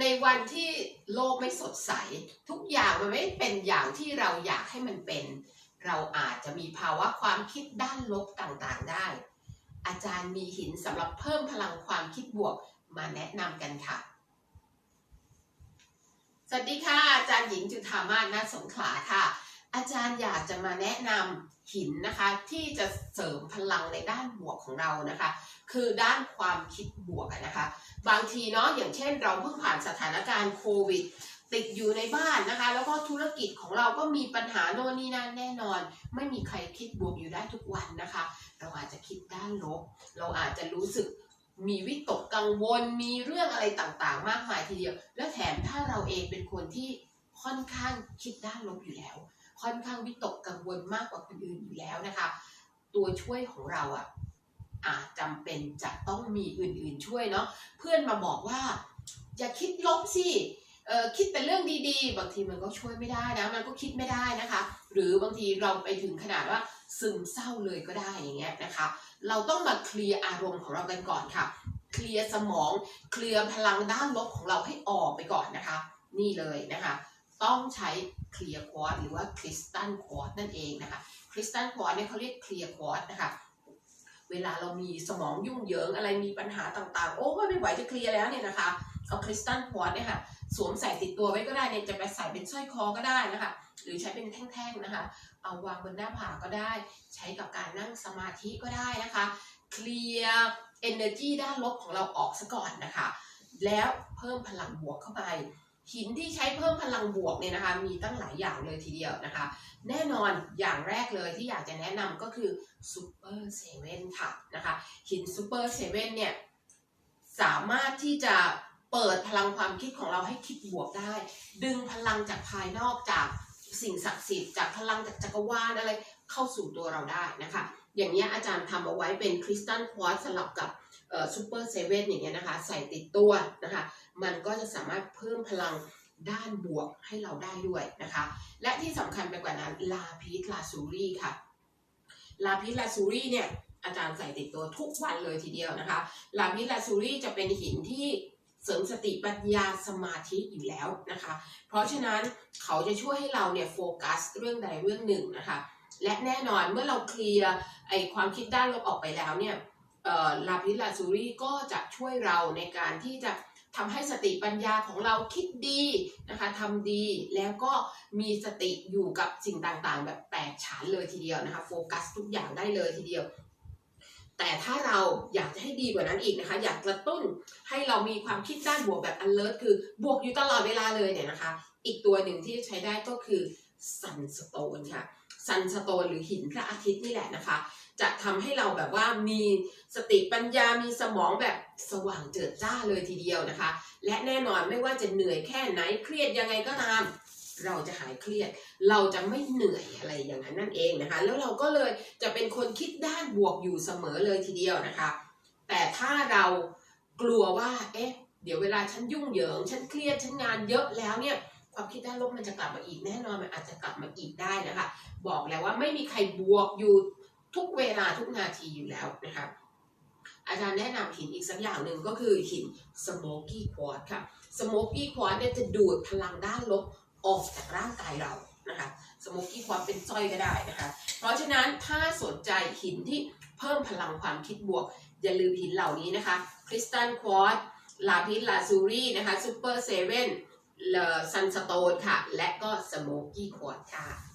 ในวันที่โลกไม่สดใส ทุกอย่างมันไม่เป็นอย่างที่เราอยากให้มันเป็น เราอาจจะมีภาวะความคิดด้านลบต่างๆได้ อาจารย์มีหินสำหรับเพิ่มพลังความคิดบวกมาแนะนำกันค่ะ สวัสดีค่ะ อาจารย์หญิงจุธามาศนาสงขลาค่ะ อาจารย์อยากจะมาแนะนำหินนะคะที่จะเสริมพลังในด้านบวกของเรานะคะ คือด้านความคิดบวกนะคะ บางทีเนาะอย่างเช่น เราเพิ่งผ่านสถานการณ์โควิด ติดอยู่ในบ้านนะคะ แล้วก็ธุรกิจของเราก็มีปัญหาโน่นนี่นั่นแน่นอน ไม่มีใครคิดบวกอยู่ได้ทุกวันนะคะ เราอาจจะคิดด้านลบ เราอาจจะรู้สึกมีวิตกกังวลมีเรื่องอะไรต่างๆ มากมายทีเดียว และแถมถ้าเราเองเป็นคนที่ค่อนข้างคิดด้านลบอยู่แล้ว ค่อนข้างวิตกกังวลมากกว่าคนอื่นอยู่แล้วนะคะ ตัวช่วยของเราอะอาจจำเป็นจะต้องมีอื่นๆช่วยเนาะเพื่อนมาบอกว่า อย่าคิดลบสิคิดแต่เรื่องดีๆ บางทีมันก็ช่วยไม่ได้นะ มันก็คิดไม่ได้นะคะ หรือบางทีเราไปถึงขนาดว่าซึมเศร้าเลยก็ได้อย่างเงี้ยนะคะ เราต้องมาเคลียร์อารมณ์ของเรากันก่อนค่ะ เคลียร์สมอง เคลียร์พลังด้านลบของเราให้ออกไปก่อนนะคะ นี่เลยนะคะ ต้องใช้เคลียร์ควอตหรือว่าคริสตัลควอตนั่นเองนะคะคริสตัลควอตเนี่ยเขาเรียกเคลียร์ควอตนะคะเวลาเรามีสมองยุ่งเหยิงอะไรมีปัญหาต่างๆ โอ้ยไม่ไหวจะเคลียร์แล้วเนี่ยนะคะเอาคริสตัลควอตเนี่ยค่ะสวมใส่ติดตัวไว้ก็ได้เนี่ยจะไปใส่เป็นสร้อยคอก็ได้นะคะหรือใช้เป็นแท่งๆนะคะ เอาวางบนหน้าผากก็ได้ ใช้กับการนั่งสมาธิก็ได้นะคะเคลียร์ energy ด้านลบของเราออกซะก่อนนะคะ แล้วเพิ่มพลังบวกเข้าไป หินที่ใช้เพิ่มพลังบวกเนี่ยนะคะ มีตั้งหลายอย่างเลยทีเดียวนะคะ แน่นอนอย่างแรกเลยที่อยากจะแนะนำก็คือซูเปอร์เซเว่นค่ะนะคะ หินซูเปอร์เซเว่นเนี่ยสามารถที่จะเปิดพลังความคิดของเราให้คิดบวกได้ ดึงพลังจากภายนอกจากสิ่งศักดิ์สิทธิ์จากพลังจากจักรวาลอะไรเข้าสู่ตัวเราได้นะคะ อย่างนี้ยอาจารย์ทำเอาไว้เป็นคริสตัลควอตสลับกับซูเปอร์เซเว่นอย่างเงี้ยนะคะ ใส่ติดตัวนะคะ มันก็จะสามารถเพิ่มพลังด้านบวกให้เราได้ด้วยนะคะ และที่สำคัญไปกว่านั้นลาพิสลาซูรี่ค่ะลาพิสลาซูรี่เนี่ยอาจารย์ใส่ติดตัวทุกวันเลยทีเดียวนะคะ ลาพิสลาซูรี่จะเป็นหินที่เสริมสติปัญญาสมาธิอยู่แล้วนะคะ เพราะฉะนั้นเขาจะช่วยให้เราเนี่ยโฟกัสเรื่องใดเรื่องหนึ่งนะคะ และแน่นอนเมื่อเราเคลียร์ไอความคิดด้านลบออกไปแล้วเนี่ยลาพิลาซูรี่ก็จะช่วยเราในการที่จะทำให้สติปัญญาของเราคิดดีนะคะทำดีแล้วก็มีสติอยู่กับสิ่งต่างๆ แบบแตกฉานเลยทีเดียวนะคะโฟกัสทุกอย่างได้เลยทีเดียว แต่ถ้าเราอยากจะให้ดีกว่านั้นอีกนะคะ อยากกระตุ้นให้เรามีความคิดด้านบวกแบบ alert คือบวกอยู่ตลอดเวลาเลยเนี่ยนะคะ อีกตัวหนึ่งที่ใช้ได้ก็คือ sunstone ค่ะ sunstone หรือหินพระอาทิตย์นี่แหละนะคะ จะทำให้เราแบบว่ามีสติปัญญามีสมองแบบสว่างเจิดจ้าเลยทีเดียวนะคะ และแน่นอนไม่ว่าจะเหนื่อยแค่ไหนเครียดยังไงก็ตามเราจะหายเครียด เราจะไม่เหนื่อยอะไรอย่างนั้นนั่นเองนะคะ แล้วเราก็เลยจะเป็นคนคิดด้านบวกอยู่เสมอเลยทีเดียวนะคะ แต่ถ้าเรากลัวว่า เอ๊ะ เดี๋ยวเวลาฉันยุ่งเหยิง ฉันเครียด ฉันงานเยอะแล้วเนี่ย ความคิดด้านลบมันจะกลับมาอีกแน่นอน มันอาจจะกลับมาอีกได้นะคะ บอกแล้วว่าไม่มีใครบวกอยู่ทุกเวลาทุกนาทีอยู่แล้วนะคะอาจารย์แนะนำหินอีกสักอย่างหนึ่งก็คือหิน smoky quartz ค่ะ smoky quartz เนี่ยจะดูดพลังด้านลบออกจากร่างกายเรานะคะ smoky quartz เป็นสร้อยก็ได้นะคะ เพราะฉะนั้นถ้าสนใจหินที่เพิ่มพลังความคิดบวก อย่าลืมหินเหล่านี้นะคะคริสตัลควอตลาพิสลาซูรี่นะคะซูเปอร์เซเว่นซันสโตนค่ะ และก็สโมกี้ควอตค่ะ